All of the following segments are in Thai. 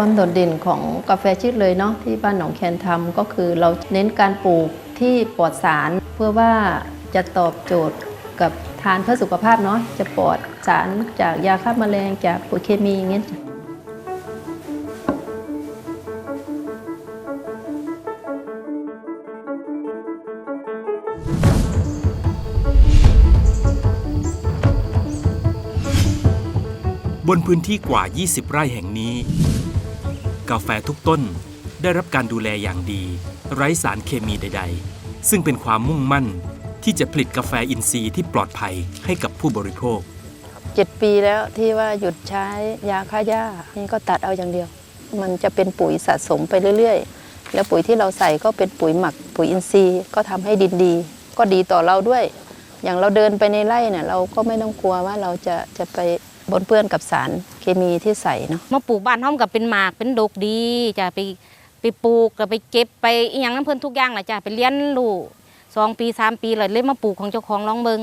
ความโดดเด่นของกาแฟชืดเลยเนาะที่บ้านหนองแคนทำก็คือเราเน้นการปลูกที่ปลอดสาร เพื่อว่าจะตอบโจทย์กับทานเพื่อสุขภาพเนาะจะปลอดสารจากยาฆ่าแมลงจากปุ๋ยเคมีอย่างเงี้ยบนพื้นที่กว่า 20 ไร่แห่งนี้ กาแฟทุกต้น ได้รับการดูแลอย่างดี ไร้สารเคมีใด ๆ ซึ่งเป็นความมุ่งมั่นที่จะผลิตกาแฟอินทรีย์ที่ปลอดภัยให้กับผู้บริโภคเจ็ดปีแล้วที่ว่าหยุดใช้ยาฆ่าหญ้านี่ก็ตัดเอาอย่างเดียว มันจะเป็นปุ๋ยสะสมไปเรื่อยๆ แล้วปุ๋ยที่เราใส่ก็เป็นปุ๋ยหมัก ปุ๋ยอินทรีย์ก็ทำให้ดินดี ก็ดีต่อเราด้วย อย่างเราเดินไปในไร่เนี่ยเราก็ไม่ต้องกลัวว่าเราจะจะไป บนเปื้อนกับสารเคมีที่ใส่เนาะมาปลูกบ้านห้อมกับเป็นหมากเป็นดกดีจะไปไปปลูกก็ไปเก็บไปอหย่างน้ำเพิ่นทุกอย่างแหละจ้ะไปเลี้ยนลูกสองปีสามปีเลยเลยมาปลูกของเจ้าของลองเบิง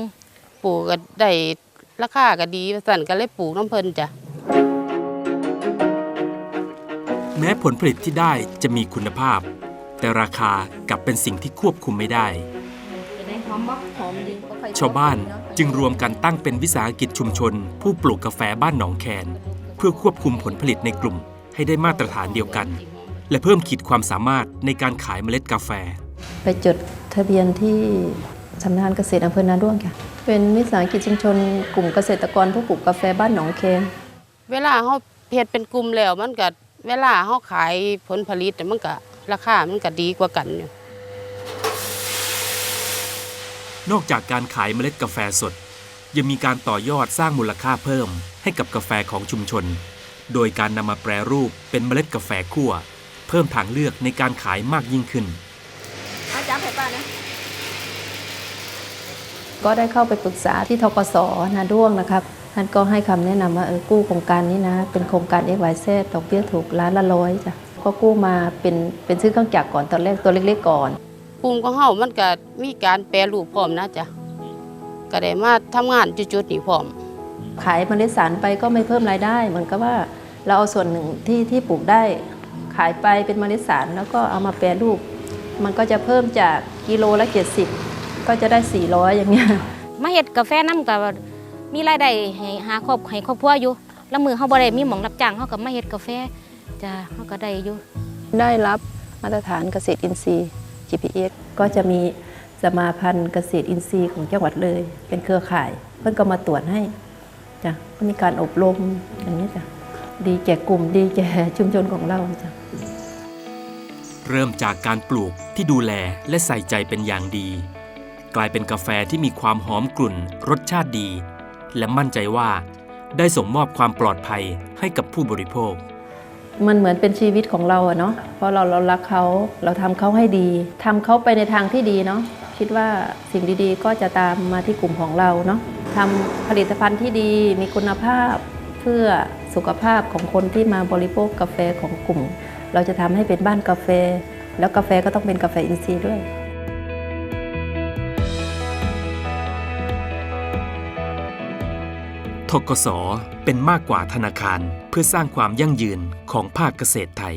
ปลูกก็ได้ราคาก็ดีสั่นก็เลยปลูกน้ำเพิ่นจ้ะแม้ผลผลิตที่ได้จะมีคุณภาพ แต่ราคากลับเป็นสิ่งที่ควบคุมไม่ได้ ชาวบ้านจึงรวมกันตั้งเป็นวิสาหกิจชุมชน ผู้ปลูกกาแฟบ้านหนองแคน เพื่อควบคุมผลผลิตในกลุ่มให้ได้มาตรฐานเดียวกัน และเพิ่มขีดความสามารถในการขายเมล็ดกาแฟ ไปจดทะเบียนที่สำนักงานเกษตรอำเภอนาด้วงค่ะ เป็นวิสาหกิจชุมชน กลุ่มเกษตรกรผู้ปลูกกาแฟบ้านหนองเคนเวลาเฮาเฮ็ดเป็นกลุ่มแล้วมันก็เวลาเฮาขายผลผลิตน่ะมันก็ราคามันก็ดีกว่ากันอยู่ นอกจากการขายเมล็ดกาแฟสด ยังมีการต่อยอดสร้างมูลค่าเพิ่ม ให้กับกาแฟของชุมชน โดยการนำมาแปรรูปเป็นเมล็ดกาแฟคั่ว เพิ่มทางเลือกในการขายมากยิ่งขึ้นก็ได้เข้าไปปรึกษาที่ทกศนาด้วงนะครับท่านก็ให้คำแนะนำว่าเออกู้โครงการนี้นะ เป็นโครงการ x y z ดอกเบี้ยถูกล้านละร้อยจ้ะก็กู้มาเป็นเป็นซื้อเครื่องจักรก่อนตอนแรกตัวเล็กๆก่อน กลุ่มของเฮามันก็มีการแปรรูปพร้อมนะจ้ะก็ได้มาทำงานจุดๆนี้พร้อม ขายเมล็ดสารไปก็ไม่เพิ่มรายได้เหมือนกับว่าเราเอาส่วนหนึ่งที่ที่ปลูกได้ ขายไปเป็นเมล็ดสารแล้วก็เอามาแปรรูป มันก็จะเพิ่มจากกิโลละ70ก็จะได้ 400 อย่างเงี้ยมาเฮ็ดกาแฟน้ำกับมีรายได้ให้หาครอบให้ครอบครัวอยู่แล้วมือเฮาบ่ได้มีหมองรับจ้างเฮาก็มาเฮ็ดกาแฟจ้ะเฮาก็ได้อยู่ได้รับมาตรฐานเกษตรอินทรีย์ GPS ก็จะมีสมาพันธ์เกษตรอินทรีย์ของจังหวัดเลย เป็นเครือข่าย เพื่อนก็มาตรวจให้จ้ะก็มีการอบรมอย่างนี้จ้ะดีแก่กลุ่มดีแก่ชุมชนของเราจ้ะเริ่มจากการปลูกที่ดูแลและใส่ใจเป็นอย่างดี กลายเป็นกาแฟที่มีความหอมกลุ่น รสชาติดี และมั่นใจว่า ได้ส่งมอบความปลอดภัยให้กับผู้บริโภค มันเหมือนเป็นชีวิตของเราอะเนาะเพราะเราเรารักเขาเราทำเขาให้ดีทำเขาไปในทางที่ดีเนาะคิดว่าสิ่งดีๆ ก็จะตามมาที่กลุ่มของเราเนาะทำผลิตภัณฑ์ที่ดีมีคุณภาพเพื่อสุขภาพของคนที่มาบริโภคกาแฟของกลุ่ม เราจะทำให้เป็นบ้านกาแฟ แล้วกาแฟก็ต้องเป็นกาแฟอินทรีย์ด้วย ทกสเป็นมากกว่าธนาคารเพื่อสร้างความยั่งยืนของภาคเกษตรไทย